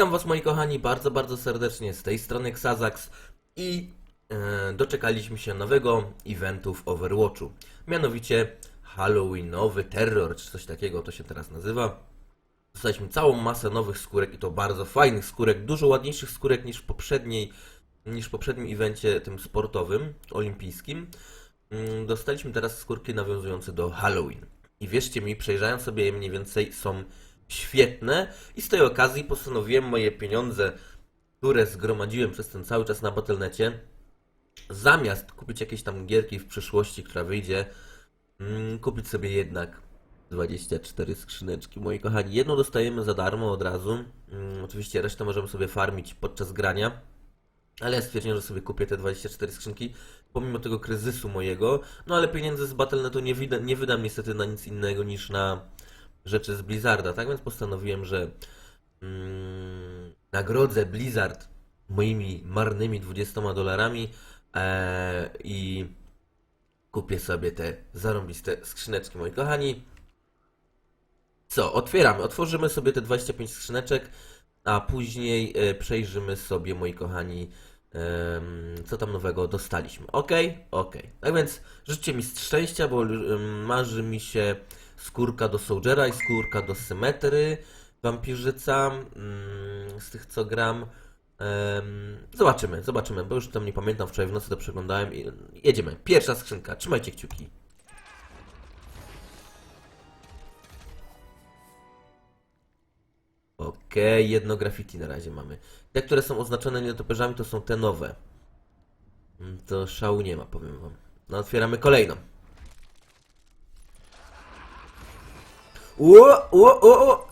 Witam Was moi kochani bardzo, bardzo serdecznie z tej strony Xazax i e, doczekaliśmy się nowego eventu w Overwatchu. Mianowicie Halloweenowy Terror, czy coś takiego to się teraz nazywa. Dostaliśmy całą masę nowych skórek i to bardzo fajnych skórek, dużo ładniejszych skórek niż w poprzedniej, niż w poprzednim evencie tym sportowym, olimpijskim. Mm, Dostaliśmy teraz skórki nawiązujące do Halloween. I wierzcie mi, przejrzałem sobie je mniej więcej, są świetne i z tej okazji postanowiłem moje pieniądze, które zgromadziłem przez ten cały czas na Battle.necie, zamiast kupić jakieś tam gierki w przyszłości, która wyjdzie, mm, kupić sobie jednak 24 skrzyneczki, moi kochani. Jedną dostajemy za darmo od razu. Mm, oczywiście resztę możemy sobie farmić podczas grania. Ale ja stwierdziłem, że sobie kupię te 24 skrzynki, pomimo tego kryzysu mojego. No ale pieniędzy z Battle.netu nie, nie wydam niestety na nic innego niż na rzeczy z Blizzarda. Tak więc postanowiłem, że mm, nagrodzę Blizzard moimi marnymi 20 dolarami e, i kupię sobie te zarąbiste skrzyneczki, moi kochani. Co, otwieramy. Otworzymy sobie te 25 skrzyneczek, a później e, przejrzymy sobie, moi kochani, co tam nowego dostaliśmy. Ok? Ok. Tak więc życzcie mi szczęścia, bo marzy mi się skórka do Soldiera i skórka do Symetry, wampirzyca, mm, z tych co gram. Zobaczymy, zobaczymy, bo już tam nie pamiętam, wczoraj w nocy to przeglądałem i jedziemy. Pierwsza skrzynka, trzymajcie kciuki. Okej, jedno graffiti na razie mamy. Te, które są oznaczone nietoperzami, to są te nowe. Mm, To szału nie ma, powiem wam. No, otwieramy kolejną. Ło, ło, ło, ło.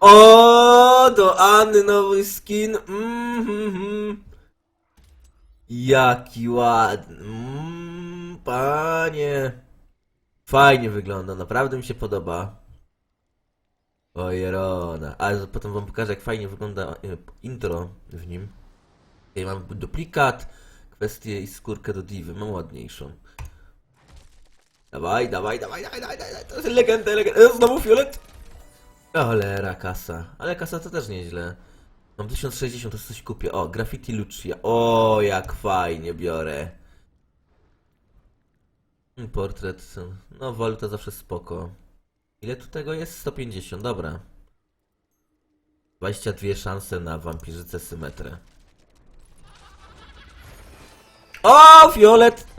O, do Anny nowy skin. Mhm. Jaki ładny. Mm, panie. Fajnie wygląda, naprawdę mi się podoba. Ojerona. Ale potem wam pokażę, jak fajnie wygląda e, intro w nim. Tutaj mam duplikat, kwestię i skórkę do diwy. Mam ładniejszą. Dawaj, dawaj, dawaj, dawaj, dawaj, dawaj. To jest legenda, legenda. E, Znowu fiolet. Cholera, kasa. Ale kasa to też nieźle. Mam 1060, to coś kupię. O, graffiti Lucia. O, jak fajnie biorę. Mm, Portret. No, waluta zawsze spoko. Ile tu tego jest? 150, dobra. 22 szanse na wampirzycę symetrę. O, fiolet!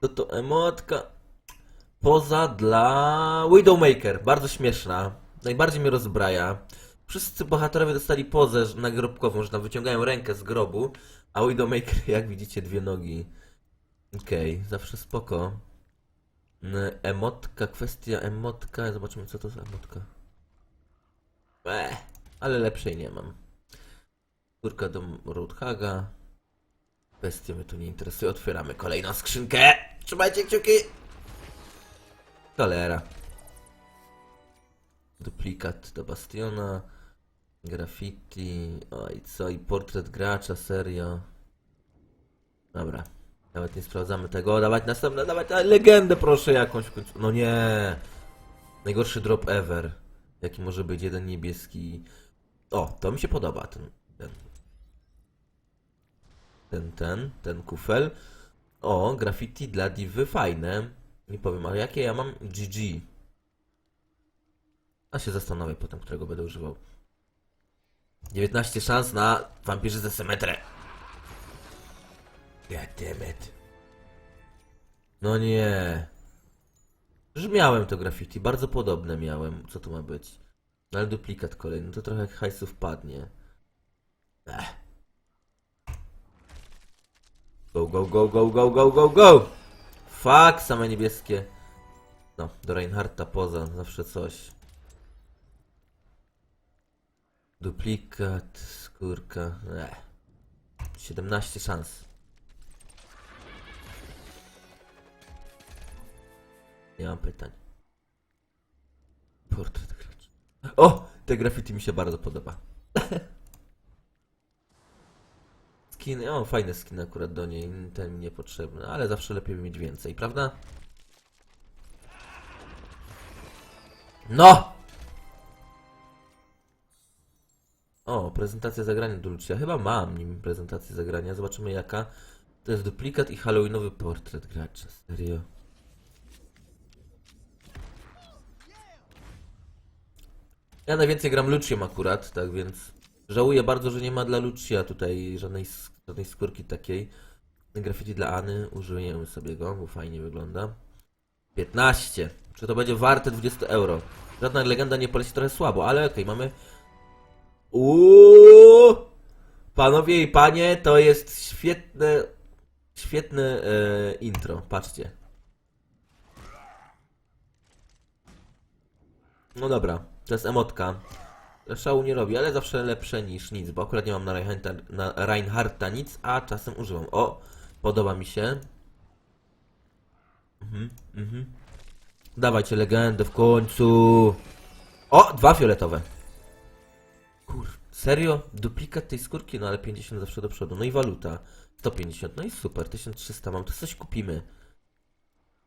To to emotka. Poza dla Widowmaker. Bardzo śmieszna. Najbardziej mnie rozbraja. Wszyscy bohaterowie dostali pozę nagrobkową, że tam wyciągają rękę z grobu, a Widowmaker, jak widzicie, dwie nogi. Okej, zawsze spoko. N- Emotka, kwestia emotka. Zobaczymy, co to za emotka. Eee, ale lepszej nie mam. Kurka do Roadhaga. Kwestia mnie tu nie interesuje. Otwieramy kolejną skrzynkę. Trzymajcie kciuki. Cholera. Duplikat do Bastiona. Graffiti. Oj, co? I portret gracza, serio. Dobra. Nawet nie sprawdzamy tego. Dawać następne, dawać a, legendę proszę jakąś w końcu. No nie. Najgorszy drop ever. Jaki może być jeden niebieski. O, to mi się podoba ten. Ten, ten, ten, ten kufel. O, graffiti dla diwy fajne. Nie powiem, ale jakie ja mam GG. A się zastanowię potem, którego będę używał. 19 szans na wampirzycę symetrę. Goddammit. No nie. Już miałem to graffiti, bardzo podobne miałem. Co to ma być? No ale duplikat kolejny, to trochę hajsów padnie. Ech. Go, go, go, go, go, go, go, go! Fuck, same niebieskie. No, do Reinharta poza, zawsze coś. Duplikat, skórka. Ech. 17 szans. Nie mam pytań. Portret. O! Te graffiti mi się bardzo podoba. Skin, o fajne skin akurat do niej, ten niepotrzebny, ale zawsze lepiej mieć więcej, prawda? No! O, prezentacja zagrania do Lucia. Chyba mam nim prezentację zagrania. Zobaczymy jaka. To jest duplikat i halloweenowy portret gracza. Serio. Ja najwięcej gram Luciem akurat, tak więc żałuję bardzo, że nie ma dla Lucia tutaj żadnej, sk- żadnej skórki takiej. Graffiti dla Any, użyjemy sobie go, bo fajnie wygląda. 15. Czy to będzie warte 20 euro? Żadna legenda nie poleci trochę słabo, ale okej, mamy... Uuuu! Panowie i panie, to jest świetne, świetne e, intro, patrzcie. No dobra, to jest emotka. Szału nie robi, ale zawsze lepsze niż nic, bo akurat nie mam na Reinhardta, na nic, a czasem używam. O, podoba mi się. Mhm, mhm. Dawajcie legendę w końcu. O, dwa fioletowe. Kur, serio? Duplikat tej skórki? No ale 50 zawsze do przodu. No i waluta. 150, no i super, 1300 mam, to coś kupimy.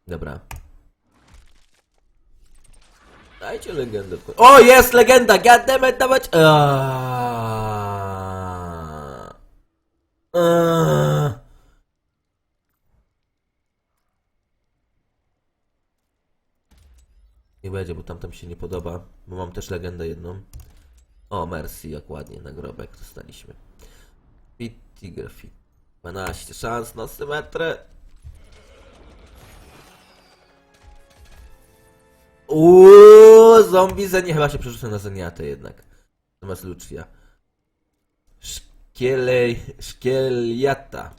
Dobra. Dajcie legendę. O, jest legenda! Goddammit, dawać! Aaaa. Nie będzie, bo tamtam się nie podoba, bo mam też legendę jedną. O, Mercy, jak ładnie, nagrobek dostaliśmy. Pitty Graffiti. 12 szans na symetrę. Uuuu, zombie Zenia. Chyba się przerzucę na Zeniatę jednak. Zamiast Lucia. Szkielej... Szkieliata.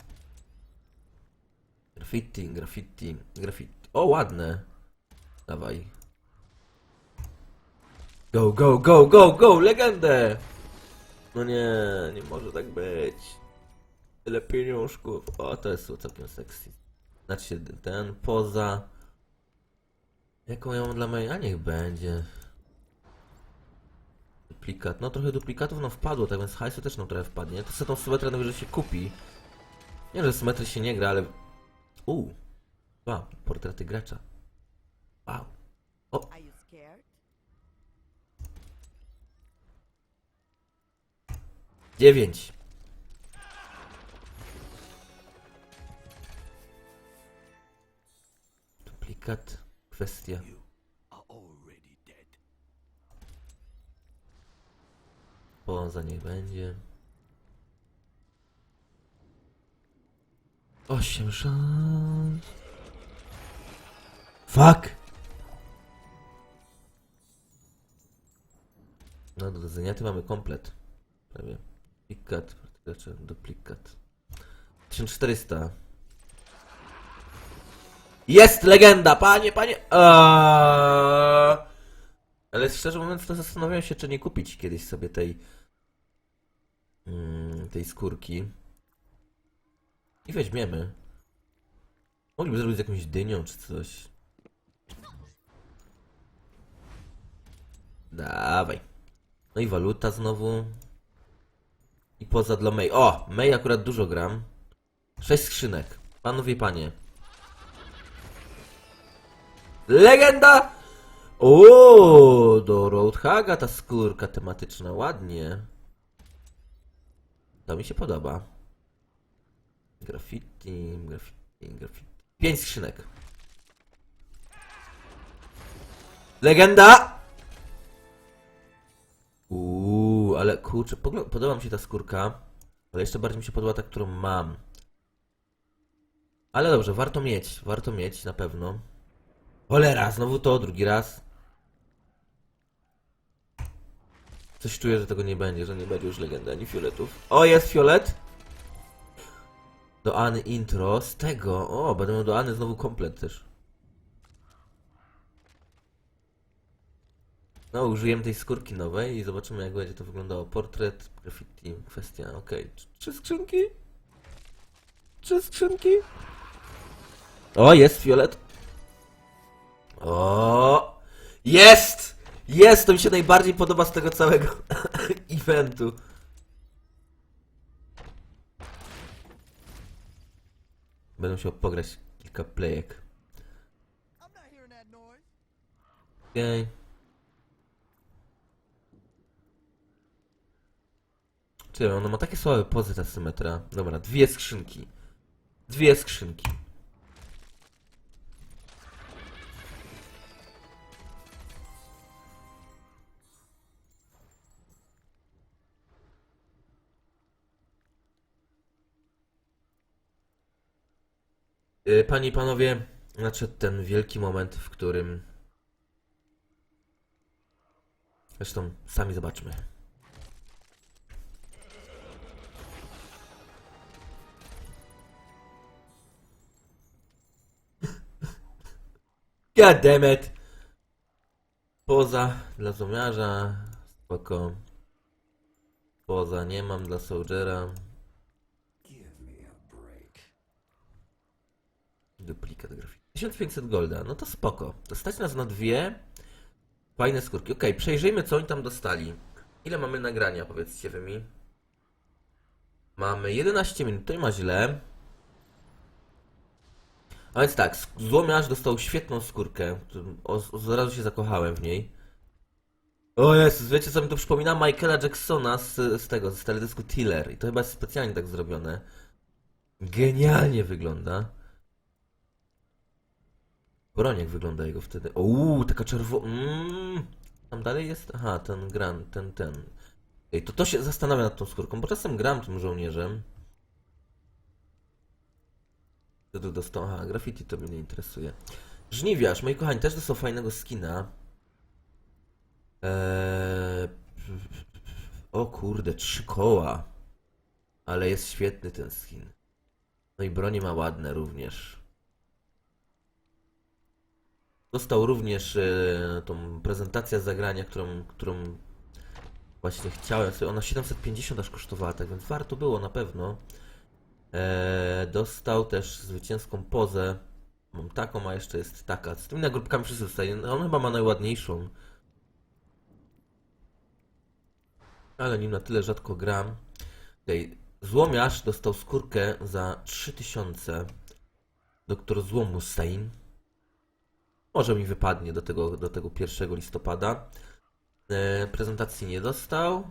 Graffiti, graffiti, graffiti. O, ładne. Dawaj. Go, go, go, go, go! Legendę! No nie, nie może tak być. Tyle pieniążków. O, to jest całkiem sexy. Znaczy ten, poza... Jaką ja mam dla mojej? A niech będzie. Duplikat. No trochę duplikatów nam wpadło, tak więc hajsu też nam trochę wpadnie. To sobie tą symetrę najwyżej się kupi. Nie, że symetry się nie gra, ale... Uuu. Wow, portrety gracza. Wow. Scared? Dziewięć. Duplikat. Kwestia. Poza niech będzie. Osiem szans. Fuck! No do zeniaty mamy komplet. Prawie. Znaczy duplikat. 1400. Jest legenda, panie, panie! Aaaa! Ale szczerze mówiąc, to zastanawiam się, czy nie kupić kiedyś sobie tej mm, tej skórki. I weźmiemy. Mogliby zrobić z jakąś dynią czy coś. Dawaj. No i waluta znowu. I poza dla May. O! May akurat dużo gram. Sześć skrzynek. Panowie panie. Legenda! O, do Roadhaga ta skórka tematyczna, ładnie. To mi się podoba. Graffiti, graffiti, graffiti. Pięć skrzynek. Legenda! Uuu, ale kurczę, podoba mi się ta skórka, ale jeszcze bardziej mi się podoba ta, którą mam. Ale dobrze, warto mieć, warto mieć na pewno. Cholera, znowu to, drugi raz. Coś czuję, że tego nie będzie, że nie będzie już legendy ani fioletów. O, jest fiolet! Do Any intro, z tego, o, będę miał do Any znowu komplet też. No, użyjemy tej skórki nowej i zobaczymy jak będzie to wyglądało. Portret, graffiti, kwestia, okej. Tr- Trzy skrzynki? Trzy skrzynki? O, jest fiolet. O, jest! Jest! To mi się najbardziej podoba z tego całego eventu. Będę musiał pograć kilka playek. Okej. Ty, ona ma takie słabe pozy ta symetra. Dobra, dwie skrzynki. Dwie skrzynki. Panie i panowie, nadszedł ten wielki moment, w którym. Zresztą sami zobaczmy. God damn it! Poza dla zomiarza, spoko. Poza nie mam dla soldiera. Duplikat grafiki. 1500 golda, no to spoko. To stać nas na dwie fajne skórki. Okej, przejrzyjmy co oni tam dostali. Ile mamy nagrania, powiedzcie wy mi. Mamy 11 minut, to nie ma źle. A więc tak, złomiarz dostał świetną skórkę. Razu się zakochałem w niej. O Jezus, wiecie co mi to przypomina? Michaela Jacksona z, z tego, z teledysku Tiller. I to chyba jest specjalnie tak zrobione. Genialnie wygląda. Broń jak wygląda jego wtedy. Uuu, taka czerwona. Mm. Tam dalej jest? Aha, ten gran, ten, ten. Ej, to to się zastanawia nad tą skórką, bo czasem gram tym żołnierzem. Co tu dostał? Aha, graffiti to mnie nie interesuje. Żniwiarz, moi kochani, też dostał fajnego skina. Eee... O kurde, trzy koła. Ale jest świetny ten skin. No i bronie ma ładne również. Dostał również e, tą prezentację zagrania, którą, którą właśnie chciałem sobie. Ona 750 aż kosztowała, tak więc warto było na pewno. E, dostał też zwycięską pozę. Mam taką, a jeszcze jest taka. Z tymi nagrobkami wszyscy dostali. No, On chyba ma najładniejszą. Ale nim na tyle rzadko gram. Tutaj złomiarz dostał skórkę za 3000. Doktor Złomu Stein. Może mi wypadnie do tego, do tego 1 listopada. E, prezentacji nie dostał.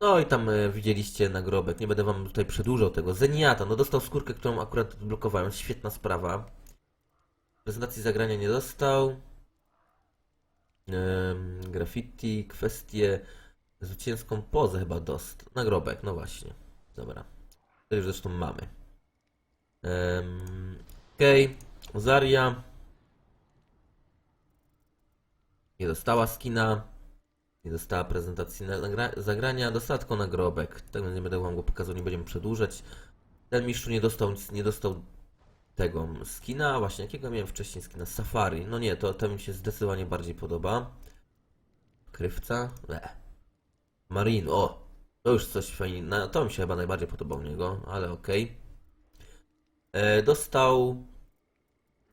No i tam e, widzieliście nagrobek. Nie będę wam tutaj przedłużał tego. Zeniata, no dostał skórkę, którą akurat odblokowałem. Świetna sprawa. Prezentacji zagrania nie dostał. Graffiti, kwestie. Zwycięską pozę chyba dostał. Nagrobek, no właśnie. Dobra. To już zresztą mamy. Um, Okej. Zaria. Nie dostała skina. Nie dostała prezentacji zagrania. Dostała tylko nagrobek. Tak nie będę wam go pokazał, nie będziemy przedłużać. Ten mistrzu nie dostał nie dostał tego skina. Właśnie jakiego miałem wcześniej skina? Safari. No nie, to, to mi się zdecydowanie bardziej podoba. Krywca? Le. Marin, o! To już coś fajnego. To mi się chyba najbardziej podobał niego, ale okej. E, Dostał.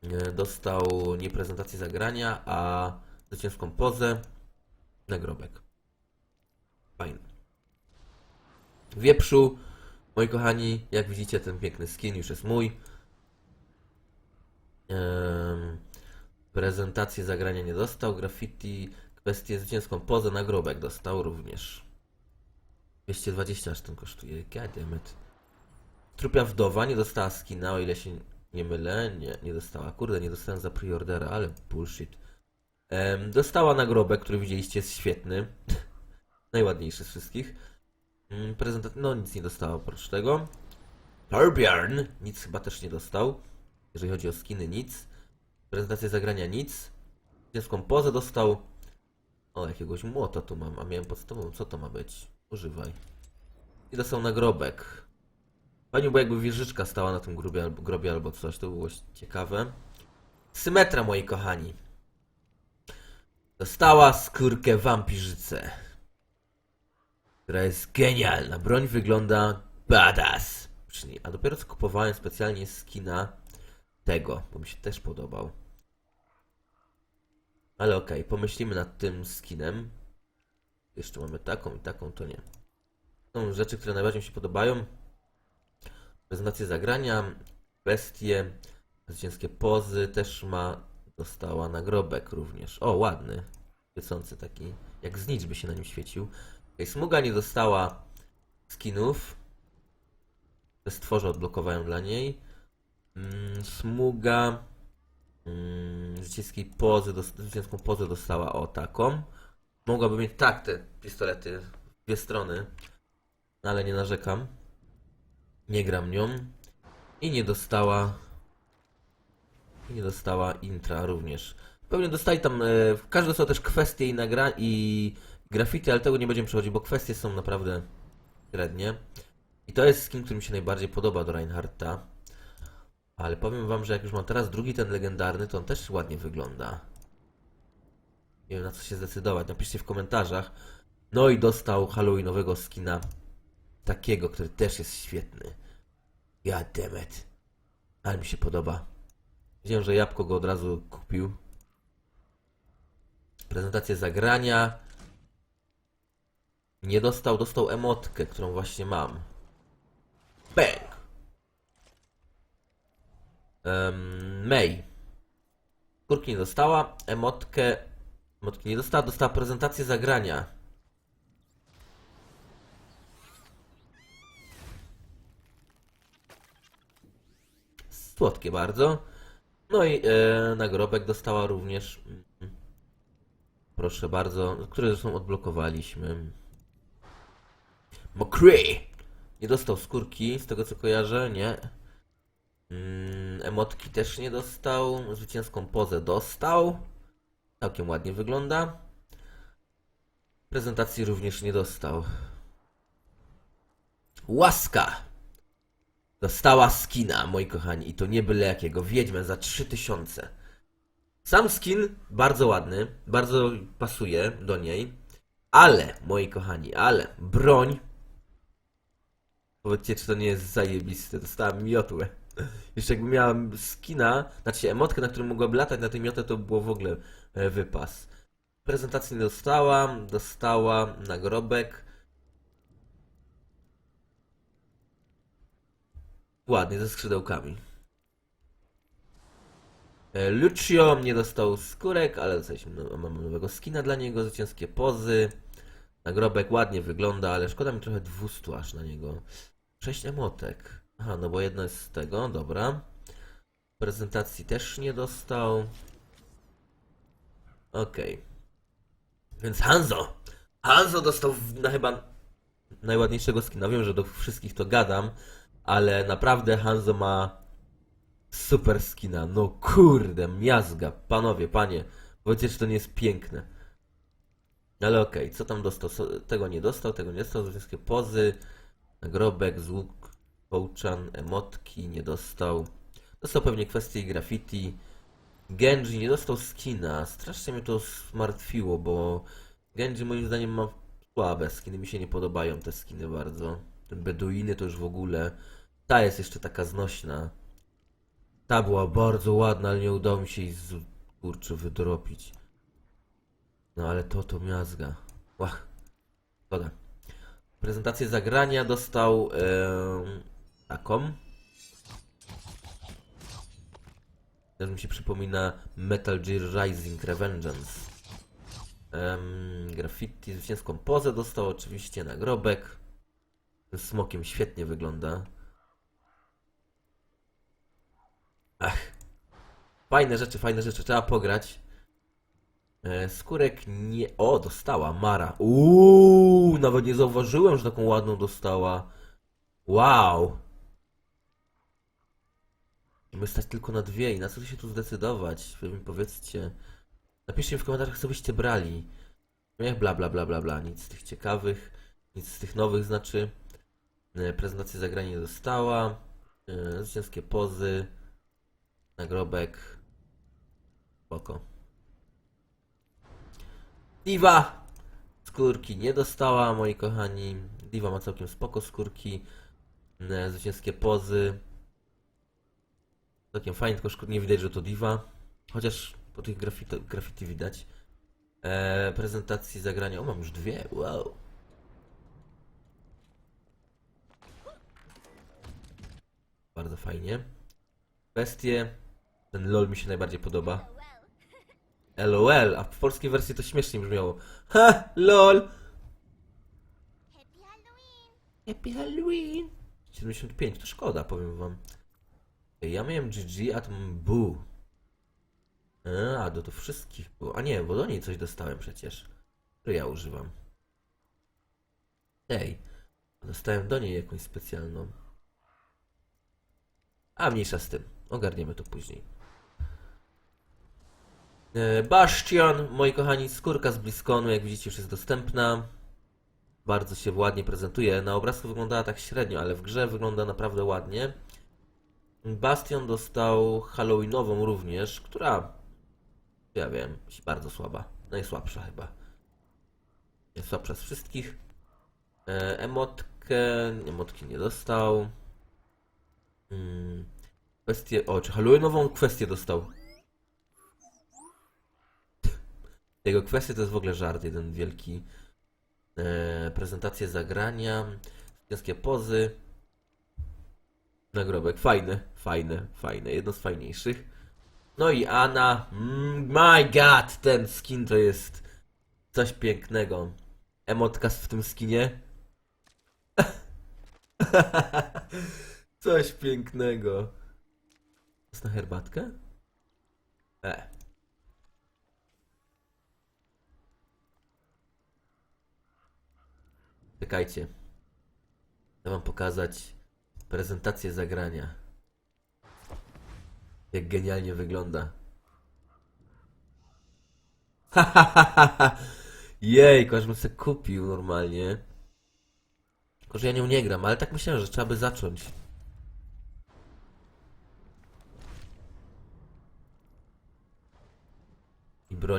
e, Dostał nie prezentację zagrania, a zwycięską pozę. Nagrobek. Fajny. Wieprzu, moi kochani, jak widzicie, ten piękny skin już jest mój. Em, prezentację zagrania nie dostał. Graffiti, kwestię zwycięską pozę, nagrobek dostał również. 220 aż ten kosztuje. Goddammit. Trupia wdowa nie dostała skina, o ile się nie mylę. Nie, nie dostała. Kurde, nie dostałem za preordera, ale bullshit. Dostała nagrobek, który widzieliście, jest świetny. Najładniejszy z wszystkich. Mm, Prezentat... No, nic nie dostała oprócz tego. Torbjorn nic chyba też nie dostał. Jeżeli chodzi o skiny, nic. Prezentację zagrania, nic. Dziecką pozę dostał. O, jakiegoś młota tu mam, a miałem podstawową. Co to ma być? Używaj. I dostał nagrobek. Fajnie było jakby wieżyczka stała na tym grobie albo, grobie albo coś, to było ciekawe. Symetra, moi kochani. Dostała skórkę wampirzycę. Która jest genialna. Broń wygląda badass. A dopiero co kupowałem specjalnie skina tego, bo mi się też podobał. Ale okej, pomyślimy nad tym skinem. Jeszcze mamy taką i taką, to nie. Są rzeczy, które najbardziej mi się podobają. Prezentacje zagrania, bestie, zwycięskie pozy, też ma, dostała nagrobek również. O, ładny, świecący taki, jak znicz by się na nim świecił. Okay, Smuga nie dostała skinów. Te stworze odblokowałem dla niej. Mm, smuga. Mm, zwycięskiej pozy, zwycięską pozę dostała o taką. Mogłaby mieć tak te pistolety w dwie strony, no ale nie narzekam. Nie gram nią. I nie dostała. Nie dostała intra również. Pewnie dostali tam. E, każdy dostał też kwestie i nagra i graffiti, ale tego nie będziemy przechodzić, bo kwestie są naprawdę średnie. I to jest skin, który mi się najbardziej podoba do Reinhardta. Ale powiem wam, że jak już mam teraz drugi ten legendarny, to on też ładnie wygląda. Nie wiem na co się zdecydować. Napiszcie w komentarzach. No i dostał Halloweenowego skina. Takiego, który też jest świetny. God damn it. Ale mi się podoba. Wiedziałem, że Jabłko go od razu kupił. Prezentację zagrania. Nie dostał, dostał emotkę, którą właśnie mam. Bang! Um, May. Kurki nie dostała, emotkę. Emotki nie dostała, dostała prezentację zagrania. Słodkie bardzo. No i e, nagrobek dostała również. Mm. Proszę bardzo, które zresztą odblokowaliśmy. McCree! Nie dostał skórki, z tego co kojarzę, nie. Mm, emotki też nie dostał. Zwycięską pozę dostał. Całkiem ładnie wygląda. Prezentacji również nie dostał. Łaska! Dostała skina, moi kochani, i to nie byle jakiego. Wiedźmę za 3000. Sam skin bardzo ładny, bardzo pasuje do niej. Ale, moi kochani, ale broń. Powiedzcie, czy to nie jest zajebiste. Dostałem miotłę. Jeszcze jakby miałem skina, znaczy emotkę, na którym mogłaby latać na tej miotę, to było w ogóle e, wypas. Prezentacji nie dostała, dostała nagrobek. Ładnie, ze skrzydełkami. E, Lucio nie dostał skórek, ale no, mamy nowego skina dla niego, zwycięskie pozy. Nagrobek ładnie wygląda, ale szkoda mi trochę 200 aż na niego. 6 emotek. Aha, no bo jedno jest z tego, dobra. Prezentacji też nie dostał. Okej. Więc Hanzo! Hanzo dostał na chyba najładniejszego skina. Wiem, że do wszystkich to gadam, ale naprawdę Hanzo ma super skina. No kurde, miazga. Panowie, panie, powiedzcie, czy to nie jest piękne. Ale okej, co tam dostał? Tego nie dostał, tego nie dostał. Wszystkie pozy, nagrobek, złuk, połczan, emotki nie dostał. Dostał pewnie kwestie graffiti. Genji nie dostał skina. Strasznie mnie to zmartwiło, bo Genji moim zdaniem ma słabe skiny. Mi się nie podobają te skiny bardzo. Beduiny to już w ogóle. Ta jest jeszcze taka znośna. Ta była bardzo ładna, ale nie udało mi się jej z kurczę wydropić. No ale to to miazga. Łach. Szkoda. Prezentację zagrania dostał em, taką. Też mi się przypomina Metal Gear Rising Revengeance. Em, graffiti, zwycięską pozę dostał oczywiście, nagrobek. Smokiem świetnie wygląda. Ach. Fajne rzeczy, fajne rzeczy, trzeba pograć. E, skórek nie... O, dostała, Mara. Uuu, nawet nie zauważyłem, że taką ładną dostała. Wow. My stać tylko na dwie i na co się tu zdecydować? Wy mi powiedzcie. Napiszcie mi w komentarzach, co byście brali. Niech bla bla bla bla bla. Nic z tych ciekawych, nic z tych nowych znaczy. E, Prezentację zagrania nie dostała. E, Zwycięskie pozy. Nagrobek. Spoko. Diva! Skórki nie dostała, moi kochani. Diva ma całkiem spoko skórki. E, Zwycięskie pozy. Całkiem fajnie, tylko nie widać, że to Diva. Chociaż po tych graffiti, widać. E, prezentacji zagrania. O, mam już dwie. Wow. Bardzo fajnie. Kwestie. Ten LOL mi się najbardziej podoba. LOL, a w polskiej wersji to śmiesznie brzmiało. Ha! LOL! Happy Halloween! Happy Halloween! 75, to szkoda, powiem wam. Ja miałem GG, a to Bu. A, do to wszystkich było. A nie, bo do niej coś dostałem przecież. To ja używam. Ej, dostałem do niej jakąś specjalną. A mniejsza z tym. Ogarniemy to później. E, Bastion, moi kochani, skórka z Bliskonu, jak widzicie, już jest dostępna. Bardzo się ładnie prezentuje. Na obrazku wyglądała tak średnio, ale w grze wygląda naprawdę ładnie. Bastion dostał Halloweenową również, która, ja wiem, jest bardzo słaba. Najsłabsza chyba. Najsłabsza z wszystkich. E, emotkę, emotki nie dostał. Mm, kwestię, o, czy Halloweenową kwestię dostał. Jego kwestie to jest w ogóle żart, jeden wielki. E, prezentacje zagrania, wszystkie pozy. Nagrobek, fajny, fajny, fajny, jedno z fajniejszych. No i Anna, mm, my god, ten skin to jest coś pięknego. Emotka w tym skinie. coś pięknego. Jest na herbatkę? E. Czekajcie. Chcę wam pokazać prezentację zagrania. Jak genialnie wygląda. Jej, aż bym sobie kupił normalnie. Tylko, że ja nią nie gram, ale tak myślałem, że trzeba by zacząć.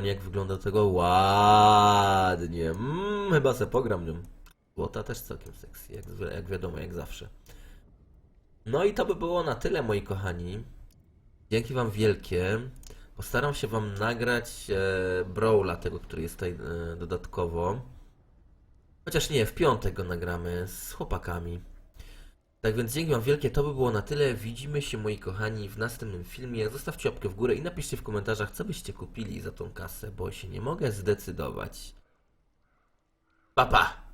Jak wygląda tego ładnie. Mm, chyba se pogram nią. Złota też całkiem sexy, jak, jak wiadomo, jak zawsze. No i to by było na tyle, moi kochani. Dzięki wam wielkie. Postaram się wam nagrać e, Brawla, tego, który jest tutaj e, dodatkowo. Chociaż nie, w piątek go nagramy z chłopakami. Tak więc dzięki wam wielkie, to by było na tyle. Widzimy się, moi kochani, w następnym filmie. Zostawcie łapkę w górę i napiszcie w komentarzach, co byście kupili za tą kasę, bo się nie mogę zdecydować. Pa, pa!